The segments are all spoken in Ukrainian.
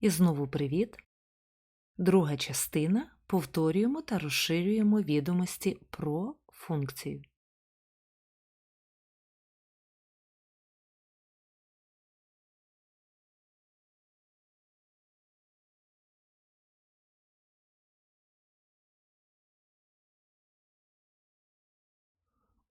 І знову привіт. Друга частина. Повторюємо та розширюємо відомості про функцію.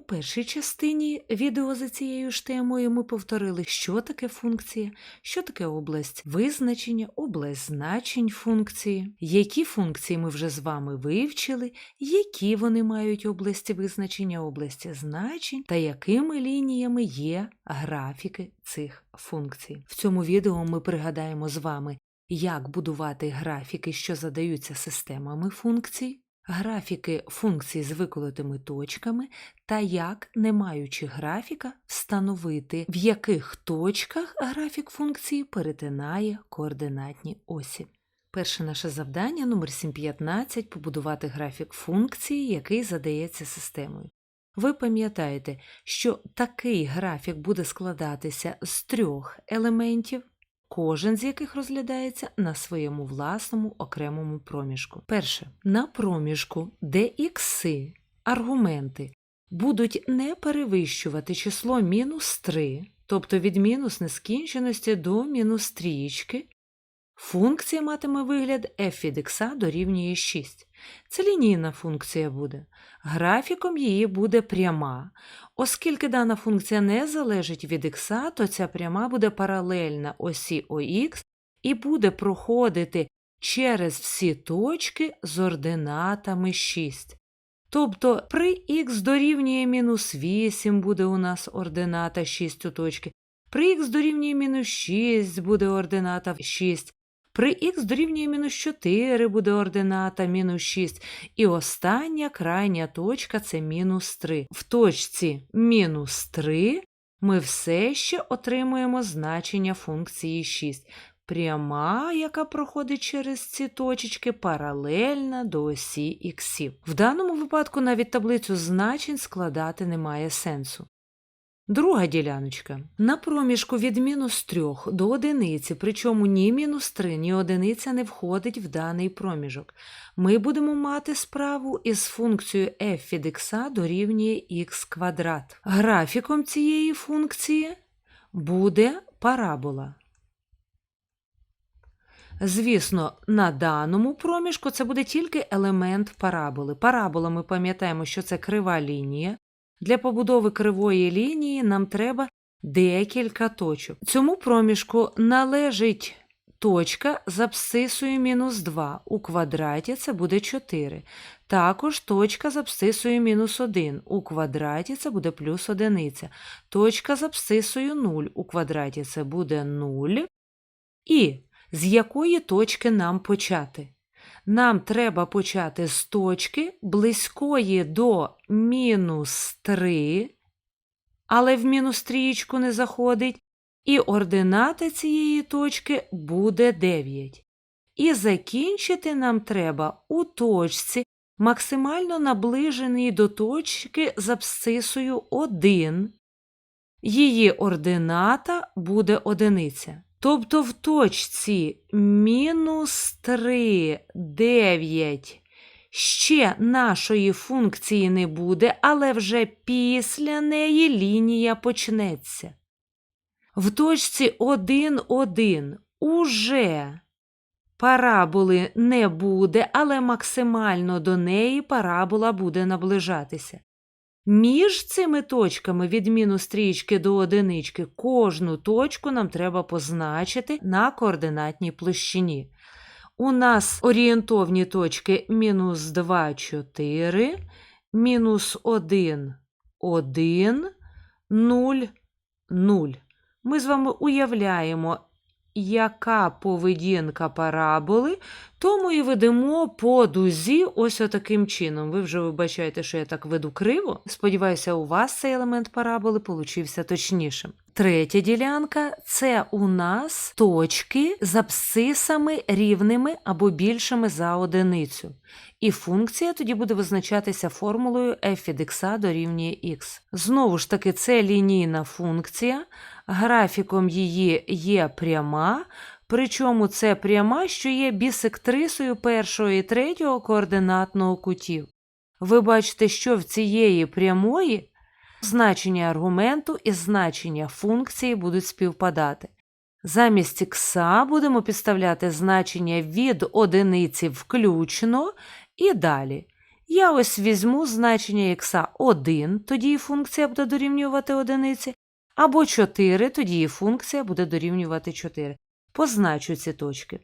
У першій частині відео за цією ж темою ми повторили, що таке функція, що таке область визначення, область значень функції, які функції ми вже з вами вивчили, які вони мають області визначення, області значень та якими лініями є графіки цих функцій. В цьому відео ми пригадаємо з вами, як будувати графіки, що задаються системами функцій. Графіки функцій з виколотими точками та як, не маючи графіка, встановити, в яких точках графік функції перетинає координатні осі. Перше наше завдання номер 715 побудувати графік функції, який задається системою. Ви пам'ятаєте, що такий графік буде складатися з трьох елементів, кожен з яких розглядається на своєму власному окремому проміжку. Перше, на проміжку, де ікси, аргументи будуть не перевищувати число мінус 3, тобто від мінус нескінченості до мінус трієчки, функція матиме вигляд f від x дорівнює 6. Це лінійна функція буде. Графіком її буде пряма. Оскільки дана функція не залежить від x, то ця пряма буде паралельна осі ОХ і буде проходити через всі точки з ординатами 6. Тобто при х дорівнює мінус 8 буде у нас ордината 6 у точки, при х дорівнює мінус 6 буде ордината 6, при х дорівнює мінус 4 буде ордината мінус 6. І остання крайня точка це мінус 3. В точці мінус 3 ми все ще отримуємо значення функції 6. Пряма, яка проходить через ці точечки, паралельна до осі іксів. В даному випадку навіть таблицю значень складати немає сенсу. Друга діляночка. На проміжку від мінус 3 до одиниці, причому ні мінус 3, ні одиниця не входить в даний проміжок. Ми будемо мати справу із функцією f від x дорівнює x квадрат. Графіком цієї функції буде парабола. Звісно, на даному проміжку це буде тільки елемент параболи. Парабола ми пам'ятаємо, що це крива лінія. Для побудови кривої лінії нам треба декілька точок. Цьому проміжку належить точка з абсцисою мінус 2. У квадраті це буде 4. Також точка з абсцисою мінус 1. У квадраті це буде плюс 1. Точка з абсцисою 0. У квадраті це буде 0. І з якої точки нам почати? Нам треба почати з точки близької до мінус 3, але в мінус трієчку не заходить, і ордината цієї точки буде 9. І закінчити нам треба у точці, максимально наближеній до точки з абсцисою 1. Її ордината буде одиниця. Тобто в точці мінус 3, 9 ще нашої функції не буде, але вже після неї лінія почнеться. В точці 1, 1 уже параболи не буде, але максимально до неї парабола буде наближатися. Між цими точками від мінус трічки до одинички кожну точку нам треба позначити на координатній площині. У нас орієнтовні точки мінус 2, 4, мінус 1, 1, 0, 0. Ми з вами уявляємо, яка поведінка параболи, тому і ведемо по дузі ось отаким чином. Ви вже вибачаєте, що я так веду криво. Сподіваюся, у вас цей елемент параболи получився точнішим. Третя ділянка це у нас точки з абсцисами рівними або більшими за одиницю. І функція тоді буде визначатися формулою f від x дорівнює x. Знову ж таки, це лінійна функція, графіком її є пряма, Причому це пряма, що є бісектрисою першого і третього координатного кутів. Ви бачите, що в цієї прямої значення аргументу і значення функції будуть співпадати. Замість ікса будемо підставляти значення від одиниці включно і далі. Я ось візьму значення ікса 1, тоді функція буде дорівнювати одиниці, або 4, тоді і функція буде дорівнювати 4. Позначу ці точки.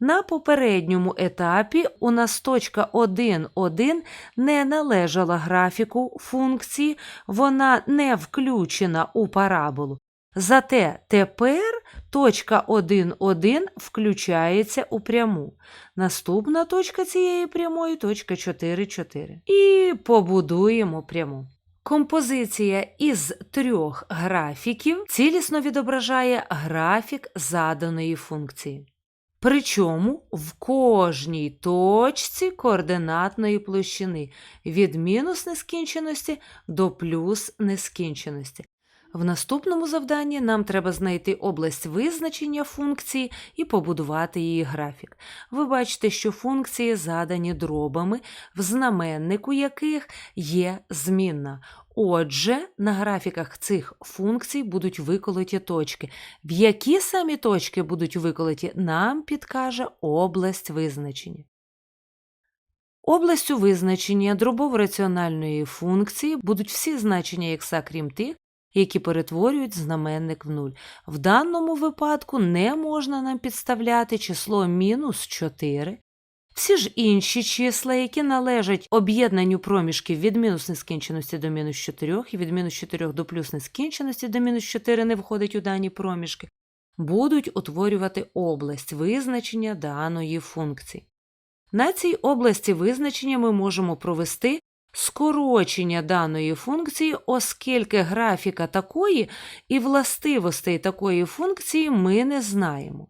На попередньому етапі у нас точка 1, 1 не належала графіку функції, вона не включена у параболу. Зате тепер точка 1, 1 включається у пряму. Наступна точка цієї прямої точка 4, 4. І побудуємо пряму. Композиція із трьох графіків цілісно відображає графік заданої функції. Причому в кожній точці координатної площини від мінус нескінченості до плюс нескінченості. В наступному завданні нам треба знайти область визначення функції і побудувати її графік. Ви бачите, що функції задані дробами, в знаменнику яких є змінна. Отже, на графіках цих функцій будуть виколоті точки. В які самі точки будуть виколоті, нам підкаже область визначення. Областю визначення дробово-раціональної функції будуть всі значення х, крім тих, які перетворюють знаменник в нуль. В даному випадку не можна нам підставляти число мінус 4. Всі ж інші числа, які належать об'єднанню проміжків від мінус нескінченості до мінус 4 і від мінус 4 до плюс нескінченості до мінус 4 не входить у дані проміжки, будуть утворювати область визначення даної функції. На цій області визначення ми можемо провести скорочення даної функції, оскільки графіка такої і властивостей такої функції ми не знаємо.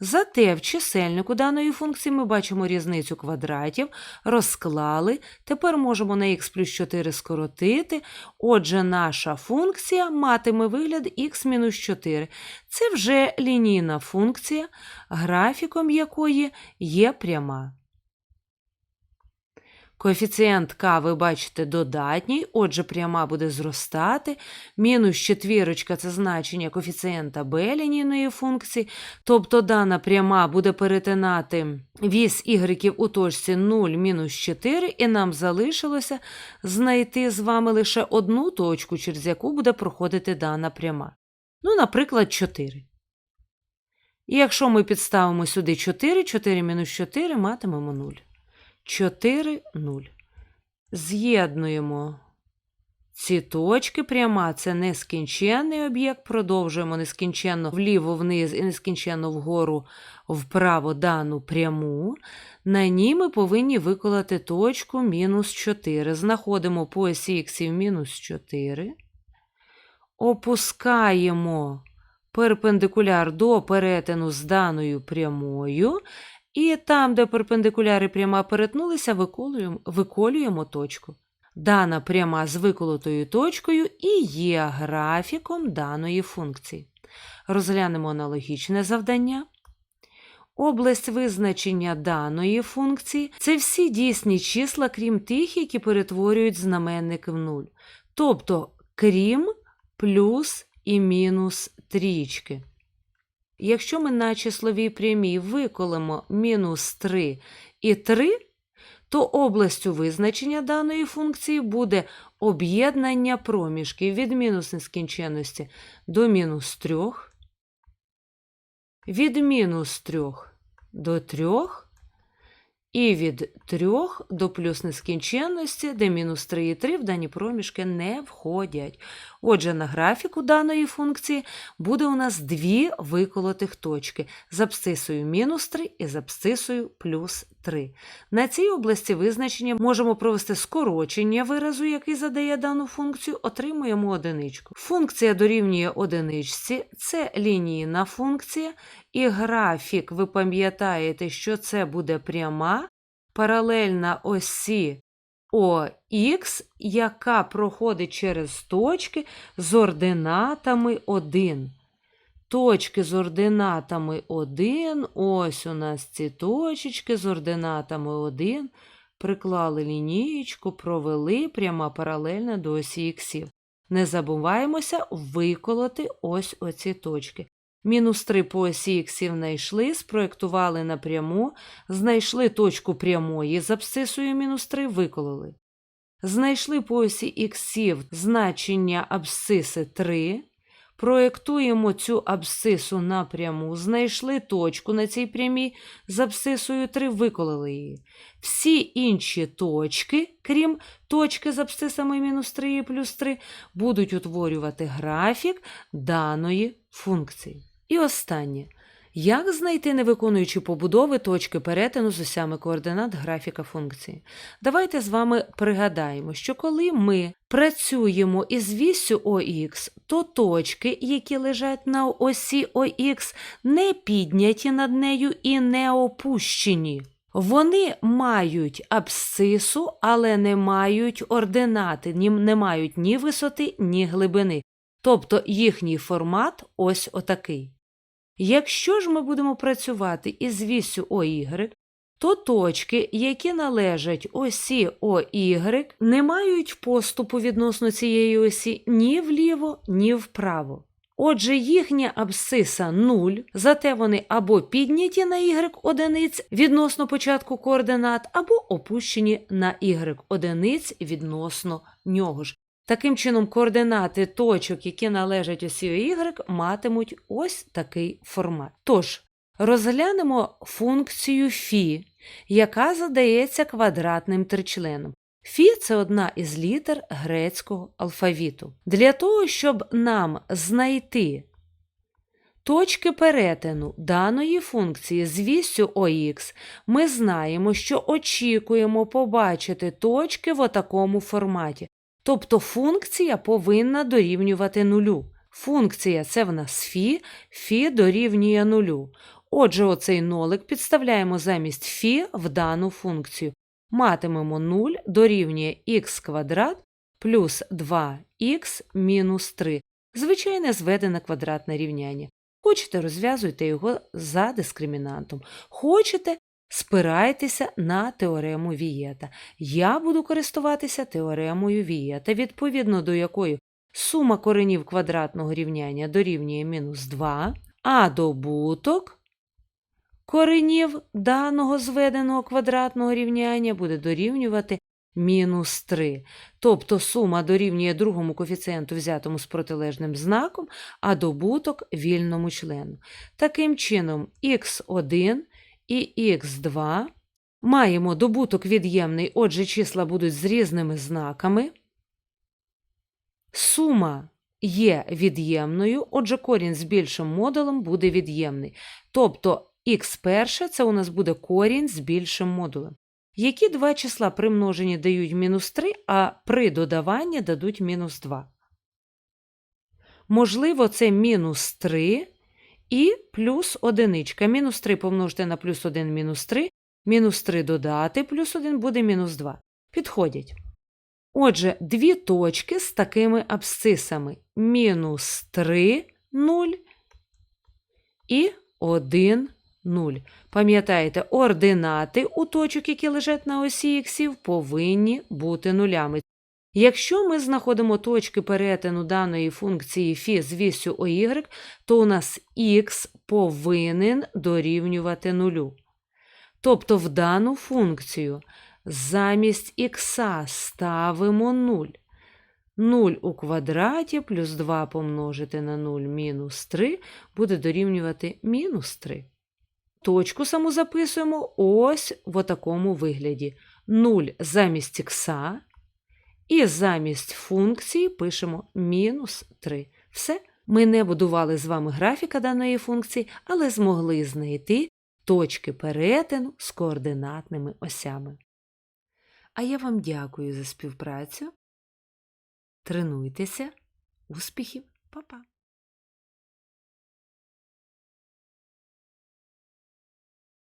Зате в чисельнику даної функції ми бачимо різницю квадратів, розклали, тепер можемо на х плюс 4 скоротити, отже, наша функція матиме вигляд х-4. Це вже лінійна функція, графіком якої є пряма. Коефіцієнт К, ви бачите, додатній, отже, пряма буде зростати. Мінус четвірочка це значення коефіцієнта Б лінійної функції, тобто дана пряма буде перетинати вісь y у точці 0, мінус 4, і нам залишилося знайти з вами лише одну точку, через яку буде проходити дана пряма. Ну, наприклад, 4. І якщо ми підставимо сюди 4, 4 мінус 4 матимемо 0. 4, 0. З'єднуємо ці точки пряма це нескінченний об'єкт. Продовжуємо нескінченно вліво вниз і нескінченно вгору вправо дану пряму. На ній ми повинні виколати точку мінус 4. Знаходимо по осі х мінус 4. Опускаємо перпендикуляр до перетину з даною прямою. І там, де перпендикуляри пряма перетнулися, виколюємо, виколюємо точку. Дана пряма з виколотою точкою і є графіком даної функції. Розглянемо аналогічне завдання. Область визначення даної функції це всі дійсні числа, крім тих, які перетворюють знаменник в нуль. Тобто, крім плюс і мінус трічки. Якщо ми на числовій прямій виколимо мінус 3 і 3, то областю визначення даної функції буде об'єднання проміжків від мінус нескінченності до мінус 3, від мінус 3 до 3, і від 3 до плюс нескінченності, де мінус 3 і 3 в дані проміжки не входять. Отже, на графіку даної функції буде у нас дві виколотих точки з абсцисою мінус 3 і з абсцисою плюс 3. На цій області визначення можемо провести скорочення виразу, який задає дану функцію, отримуємо одиничку. Функція дорівнює одиничці, це лінійна функція, і графік, ви пам'ятаєте, що це буде пряма паралельна осі ОХ, яка проходить через точки з ординатами 1. точки з ординатами 1, ось у нас ці точечки з ординатами 1, приклали лінієчку, провели пряма паралельна до осі іксів. Не забуваємося виколоти ось оці точки. Мінус 3 по осі іксів знайшли, спроєктували напряму, знайшли точку прямої з абсцисою мінус 3, викололи. Знайшли по осі іксів значення абсциси 3, проєктуємо цю абсцису напряму, знайшли точку на цій прямій з абсцисою 3, виколили її. Всі інші точки, крім точки з абсцисами мінус 3 і плюс 3, будуть утворювати графік даної функції. І останнє. Як знайти, не виконуючи побудови точки перетину з осями координат графіка функції? Давайте з вами пригадаємо, що коли ми працюємо із вісю ОХ, то точки, які лежать на осі ОХ, не підняті над нею і не опущені. Вони мають абсцису, але не мають ординати, не мають ні висоти, ні глибини. Тобто їхній формат ось отакий. Якщо ж ми будемо працювати із вісю ОY, то точки, які належать осі ОY, не мають поступу відносно цієї осі ні вліво, ні вправо. Отже, їхня абсциса 0, зате вони або підняті на y одиниць відносно початку координат, або опущені на y одиниць відносно нього ж. Таким чином, координати точок, які належать осі y, матимуть ось такий формат. Тож, розглянемо функцію фі, яка задається квадратним тричленом. Фі це одна із літер грецького алфавіту. Для того, щоб нам знайти точки перетину даної функції з вісю ОХ, ми знаємо, що очікуємо побачити точки в отакому форматі. Тобто функція повинна дорівнювати нулю. Функція це в нас фі, фі дорівнює нулю. Отже, оцей нолик підставляємо замість фі в дану функцію. Матимемо 0 дорівнює х квадрат плюс 2х мінус 3. Звичайне зведене квадратне рівняння. Хочете, розв'язуйте його за дискримінантом. Хочете, спирайтеся на теорему Вієта. Я буду користуватися теоремою Вієта, відповідно до якої сума коренів квадратного рівняння дорівнює мінус 2, а добуток коренів даного зведеного квадратного рівняння буде дорівнювати мінус 3. Тобто сума дорівнює другому коефіцієнту, взятому з протилежним знаком, а добуток вільному члену. Таким чином, х1 і х2 маємо добуток від'ємний, отже, числа будуть з різними знаками. Сума є від'ємною, отже, корінь з більшим модулем буде від'ємний. Тобто х перше це у нас буде корінь з більшим модулем. Які два числа при множенні дають мінус 3, а при додаванні дадуть мінус 2? Можливо, це мінус 3 і плюс одиничка. Мінус 3 помножити на плюс 1 мінус 3, мінус 3 додати плюс 1 буде мінус 2. Підходять. Отже, дві точки з такими абсцисами. Мінус 3, 0 і 1, 0. Пам'ятаєте, ординати у точок, які лежать на осі іксів, повинні бути нулями. Якщо ми знаходимо точки перетину даної функції фі з вісю OY, то у нас х повинен дорівнювати нулю. Тобто в дану функцію замість х ставимо 0. 0 у квадраті плюс 2 помножити на 0 мінус 3 буде дорівнювати мінус 3. Точку саму записуємо ось в такому вигляді. 0 замість х і замість функції пишемо мінус 3. Все, ми не будували з вами графіка даної функції, але змогли знайти точки перетину з координатними осями. А я вам дякую за співпрацю. Тренуйтеся. Успіхів, Па-па!